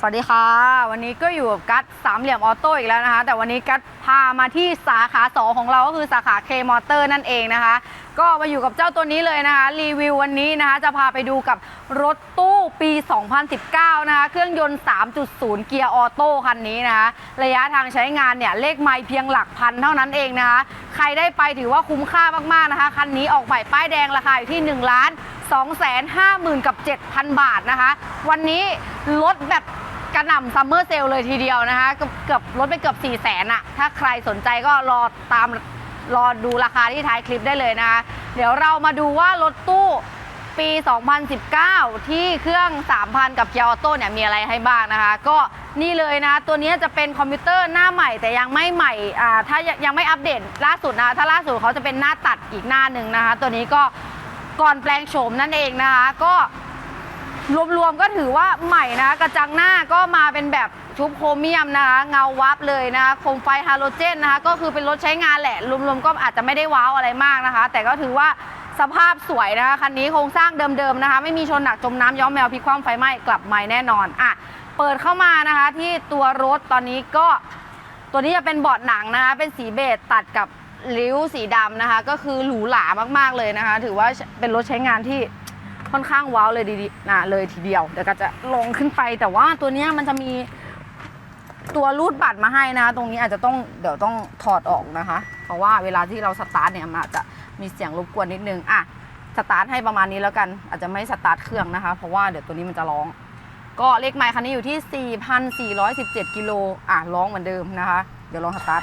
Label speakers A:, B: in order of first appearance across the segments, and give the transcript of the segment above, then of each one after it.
A: สวัสดีค่ะ วันนี้ก็อยู่กับกัดสามเหลี่ยมออโต้อีกแล้วนะคะ แต่วันนี้กัดพามาที่สาขาสองของเราก็คือสาขาเคมอเตอร์นั่นเองนะคะ ก็มาอยู่กับเจ้าตัวนี้เลยนะคะ รีวิววันนี้นะคะ จะพาไปดูกับรถตู้ปี 2019 นะคะ เครื่องยนต์ 3.0 เกียร์ออโต้คันนี้นะคะ ระยะทางใช้งานเนี่ย เลขไมล์เพียงหลักพันเท่านั้นเองนะคะ ใครได้ไปถือว่าคุ้มค่ามากๆนะคะ คันนี้ออกใหม่ป้ายแดงราคาอยู่ที่ 1 ล้าน250,000กับ7,000 บาทนะคะ วันนี้ลดแบบ ระหน่ำซัมเมอร์เซลเลยทีเดียวนะคะเกือบลดไปเกือบ4 0 0แสนอะถ้าใครสนใจก็รอตามรอดูราคาที่ท้ายคลิปได้เลยนะคะ เดี๋ยวเรามาดูว่ารถตู้ปี 2019 ที่เครื่อง 3,000 กับเกียร์ออโต้เนี่ยมีอะไรให้บ้างนะคะ ก็นี่เลยนะ ตัวนี้จะเป็นคอมพิวเตอร์หน้าใหม่แต่ยังไม่ใหม่อ่าถ้ายังไม่อัปเดตล่าสุดนะ ถ้าล่าสุดเขาจะเป็นหน้าตัดอีกหน้าหนึ่งนะคะ ตัวนี้ก็ก่อนแปลงโฉมนั่นเองนะคะ ก็ รวมๆก็ถือว่าใหม่นะกระจังหน้าก็มาเป็นแบบชุบโครเมียมนะคะเงาวับเลยนะคะโคมไฟฮาโลเจนนะคะก็คือเป็นรถใช้งานแหละ รวมๆก็อาจจะไม่ได้ว้าวอะไรมากนะคะ แต่ก็ถือว่าสภาพสวยนะคะคันนี้โครงสร้างเดิมๆนะคะ ไม่มีชนหนักจมน้ำย้อมแมวพลิกคว่ำไฟไหม้กลับใหม่แน่นอนอะเปิดเข้ามานะคะที่ตัวรถตอนนี้ก็ตัวนี้จะเป็นเบาะหนังนะคะ เป็นสีเบจตัดกับริ้วสีดำนะคะ ก็คือหรูหรามากๆเลยนะคะ ถือว่าเป็นรถใช้งานที่ ค่อนข้างว้าวเลยดีๆนะเลยทีเดียวเดี๋ยวก็จะลงขึ้นไป แต่ว่าตัวนี้มันจะมีตัวรูดบัตรมาให้นะคะตรงนี้อาจจะต้องเดี๋ยวต้องถอดออกนะคะ เพราะว่าเวลาที่เราสตาร์ทเนี่ยมันอาจจะมีเสียงรบกวนนิดนึงอะสตาร์ทให้ประมาณนี้แล้วกัน อาจจะไม่สตาร์ทเครื่องนะคะ เพราะว่าเดี๋ยวตัวนี้มันจะร้อง ก็เลขไมล์คันนี้อยู่ที่ 4,417กิโลอะร้องเหมือนเดิมนะคะ เดี๋ยวลองสตาร์ท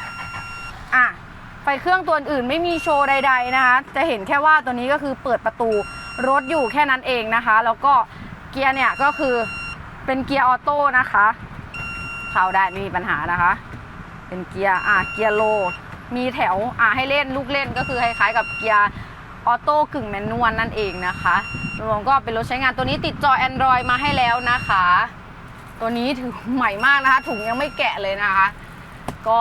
A: อะไฟเครื่องตัวอื่นไม่มีโชว์ใด ๆนะคะ จะเห็นแค่ว่าตัวนี้ก็คือเปิดประตู รถอยู่แค่นั้นเองนะคะ แล้วก็เกียร์เนี่ยก็คือเป็นเกียร์ออโต้นะคะ เข้าได้ไม่มีปัญหานะคะ เป็นเกียร์อะเกียร์โล มีแถวอะให้เล่นลูกเล่นก็คือคล้ายๆกับเกียร์ออโต้กึ่งแมนนวลนั่นเองนะคะรวมก็เป็นรถใช้งานตัวนี้ติดจอ Android มาให้แล้วนะคะ ตัวนี้ถือใหม่มากนะคะ ถุงยังไม่แกะเลยนะคะ ก็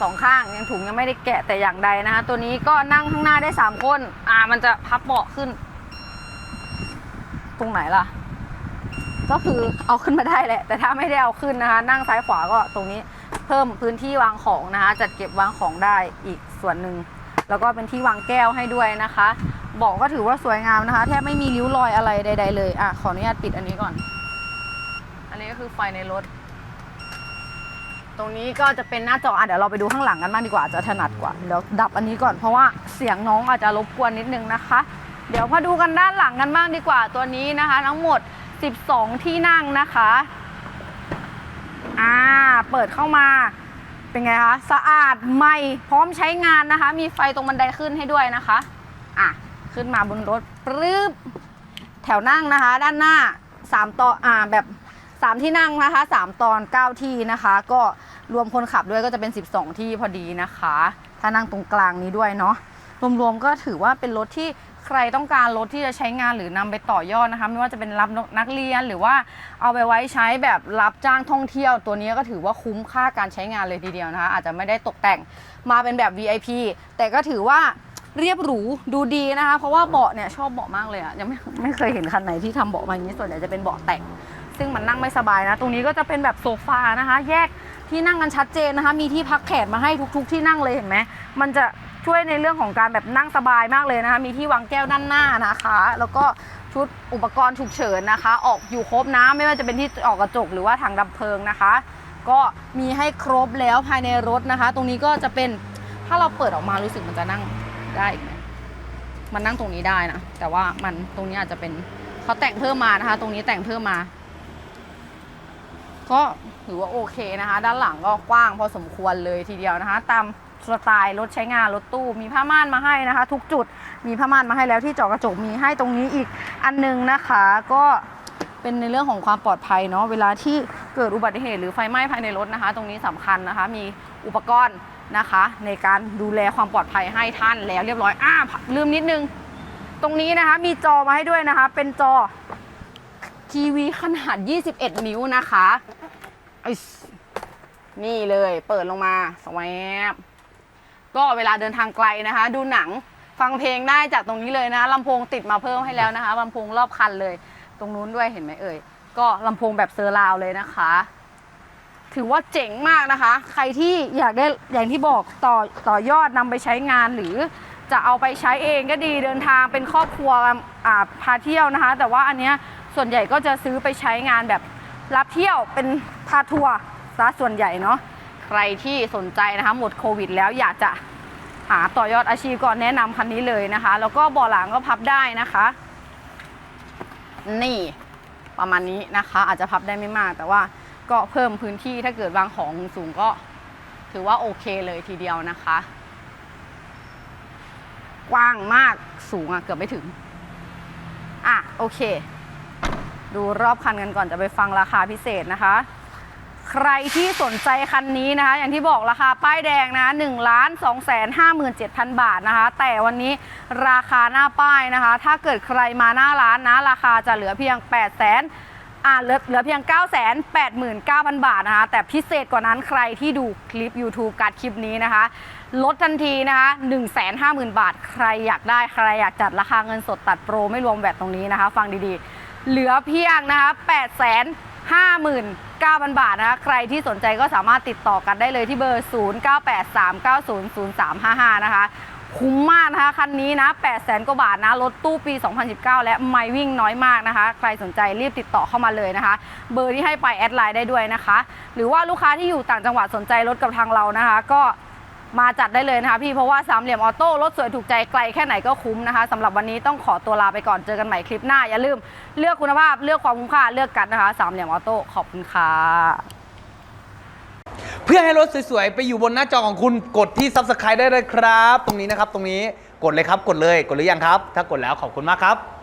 A: สองข้างยังถุงยังไม่ได้แกะแต่อย่างใดนะคะ ตัวนี้ก็นั่งข้างหน้าได้ 3 คน อ่ามันจะพับเบาะขึ้น ตรงไหนล่ะ ก็คือเอาขึ้นมาได้แหละ แต่ถ้าไม่ได้เอาขึ้นนะคะ นั่งซ้ายขวาก็ตรงนี้เพิ่มพื้นที่วางของนะคะ จัดเก็บวางของได้อีกส่วนหนึ่งแล้วก็เป็นที่วางแก้วให้ด้วยนะคะบอกก็ถือว่าสวยงามนะคะ แทบไม่มีริ้วรอยอะไรใด ๆ เลยอะขออนุญาตปิดอันนี้ก่อน อันนี้ก็คือไฟในรถ ตรงนี้ก็จะเป็นหน้าจออะเดี๋ยวเราไปดูข้างหลังกันบ้างดีกว่าจะถนัดกว่าเดี๋ยวดับอันนี้ก่อนเพราะว่าเสียงน้องอาจจะรบกวนนิดนึงนะคะ เดี๋ยวมาดูกันด้านหลังกันบ้างดีกว่าตัวนี้นะคะ ทั้งหมด 12 ที่นั่งนะคะอ่าเปิดเข้ามาเป็นไงคะสะอาดใหม่พร้อมใช้งานนะคะ มีไฟตรงบันไดขึ้นให้ด้วยนะคะอะขึ้นมาบนรถปรึ๊บแถวนั่งนะคะ ด้านหน้า3ต่ออ่าแบบ3ที่นั่งนะคะ3ตอน 9 ที่นะคะ ก็รวมคนขับด้วยก็จะเป็น 12 ที่พอดีนะคะ ถ้านั่งตรงกลางนี้ด้วยเนาะ รวมๆก็ถือว่าเป็นรถที่ใครต้องการรถที่จะใช้งานหรือนำไปต่อยอดนะคะไม่ว่าจะเป็นรับนักเรียนหรือว่าเอาไปไว้ใช้แบบรับจ้างท่องเที่ยว ตัวนี้ก็ถือว่าคุ้มค่าการใช้งานเลยทีเดียวนะคะอาจจะไม่ได้ตกแต่งมาเป็นแบบ VIP แต่ก็ถือว่าเรียบหรูดูดีนะคะ เพราะว่าเบาะเนี่ยชอบเบาะมากเลยอะยังไม่ไม่เคยเห็นคันไหนที่ทำเบาะมาอย่างนี้ส่วนใหญ่จะเป็นเบาะแต่งซึ่งมันนั่งไม่สบายนะ ตรงนี้ก็จะเป็นแบบโซฟานะคะ แยกที่นั่งกันชัดเจนนะคะ มีที่พักแขนมาให้ทุก ๆ ที่นั่งเลยเห็นไหมมันจะ ช่วยในเรื่องของการแบบนั่งสบายมากเลยนะคะ มีที่วางแก้วด้านหน้านะคะ แล้วก็ชุดอุปกรณ์ฉุกเฉินนะคะ ออกอยู่ครบนะ ไม่ว่าจะเป็นที่ออกกระจกหรือว่าถังดับเพลิงนะคะ ก็มีให้ครบแล้วภายในรถนะคะ ตรงนี้ก็จะเป็นถ้าเราเปิดออกมารู้สึกมันจะนั่งได้อีกไหมมันนั่งตรงนี้ได้นะ แต่ว่ามันตรงนี้อาจจะเป็นเขาแต่งเพิ่มมานะคะ ตรงนี้แต่งเพิ่มมา ก็ถือว่าโอเคนะคะ ด้านหลังก็กว้างพอสมควรเลยทีเดียวนะคะ ตาม สไตล์รถใช้งานรถตู้มีผ้าม่านมาให้นะคะ ทุกจุดมีผ้าม่านมาให้แล้วที่เจาะกระจกมีให้ตรงนี้อีกอันหนึงนะคะ ก็เป็นในเรื่องของความปลอดภัยเนาะเวลาที่เกิดอุบัติเหตุหรือไฟไหม้ภายในรถนะคะ ตรงนี้สำคัญนะคะ มีอุปกรณ์นะคะ ในการดูแลความปลอดภัยให้ท่านแล้วเรียบร้อยอ้าลืมนิดนึง ตรงนี้นะคะมีจอมาให้ด้วยนะคะ เป็นจอทีวีขนาด 21 นิ้วนะคะนี่เลยเปิดลงมาสวัสด ก็เวลาเดินทางไกลนะคะ ดูหนังฟังเพลงได้จากตรงนี้เลยนะลำโพงติดมาเพิ่มให้แล้วนะคะลำโพงรอบคันเลย ตรงนู้นด้วยเห็นไหมเอ่ย ก็ลำโพงแบบเซอร์ราวเลยนะคะ ถือว่าเจ๋งมากนะคะ ใครที่อยากได้อย่างที่บอกต่อต่อยอดนำไปใช้งานหรือจะเอาไปใช้เองก็ดีเดินทางเป็นครอบครัวอ่าพาเที่ยวนะคะ แต่ว่าอันเนี้ยส่วนใหญ่ก็จะซื้อไปใช้งานแบบรับเที่ยวเป็นพาทัวร์ซะส่วนใหญ่เนาะ ใครที่สนใจนะคะหมดโควิด แล้วอยากจะหาต่อยอดอาชีพก็แนะนำคันนี้เลยนะคะ แล้วก็บาะหลังก็พับได้นะคะ นี่ประมาณนี้นะคะ อาจจะพับได้ไม่มาก แต่ว่าก็เพิ่มพื้นที่ถ้าเกิดวางของสูงก็ถือว่าโอเคเลยทีเดียวนะคะ กว้างมากสูงอะเกือบไม่ถึง อะโอเค ดูรอบคันกันก่อนจะไปฟังราคาพิเศษนะคะ ใครที่สนใจคันนี้นะคะ อย่างที่บอกราคาป้ายแดงนะ1ล้าน2แสน57,000 บาทนะคะ แต่วันนี้ราคาหน้าป้ายนะคะ ถ้าเกิดใครมาหน้าร้านนะ ราคาจะเหลือเพียง 8 0 0 0 0อ่าเหลือเหลือเพียง 9 8 9 0 0 0 บาทนะคะ แต่พิเศษกว่านั้นใครที่ดูคลิป YouTube การดคลิปนี้นะคะ ลดทันทีนะคะ 150,000 บาท ใครอยากได้ใครอยากจัดราคาเงินสดตัดโปร ไม่รวมแวตตรงนี้นะคะ ฟังดีๆ เหลือเพียงนะคะ8 5 9 0 0 0 บาทนะคะใครที่สนใจก็สามารถติดต่อกันได้เลยที่เบอร์ 0983900355 นะคะ คุ้มมากนะคะ คันนี้นะ8 0 0 0 0 กว่าบาทนะ รถตู้ปี 2019 และไม่วิ่งน้อยมากนะคะ ใครสนใจรีบติดต่อเข้ามาเลยนะคะ เบอร์ที่ให้ไปแอดไลน์ได้ด้วยนะคะ หรือว่าลูกค้าที่อยู่ต่างจังหวัดสนใจรถกับทางเรานะคะ ก็ มาจัดได้เลยนะคะพี่เพราะว่าสามเหลี่ยมออโต้รถสวยถูกใจไกลแค่ไหนก็คุ้มนะคะสำหรับวันนี้ต้องขอตัวลาไปก่อนเจอกันใหม่คลิปหน้า อย่าลืมเลือกคุณภาพเลือกความคุ้มค่าเลือกกันนะคะสามเหลี่ยมออโต้ขอบคุณค่ะ
B: เพื่อให้รถสวยๆ ไปอยู่บนหน้าจอของคุณกดที่ Subscribe ได้เลยครับ ตรงนี้นะครับ ตรงนี้กดเลยครับกดเลยกดหรือยังครับ ถ้ากดแล้วขอบคุณมากครับ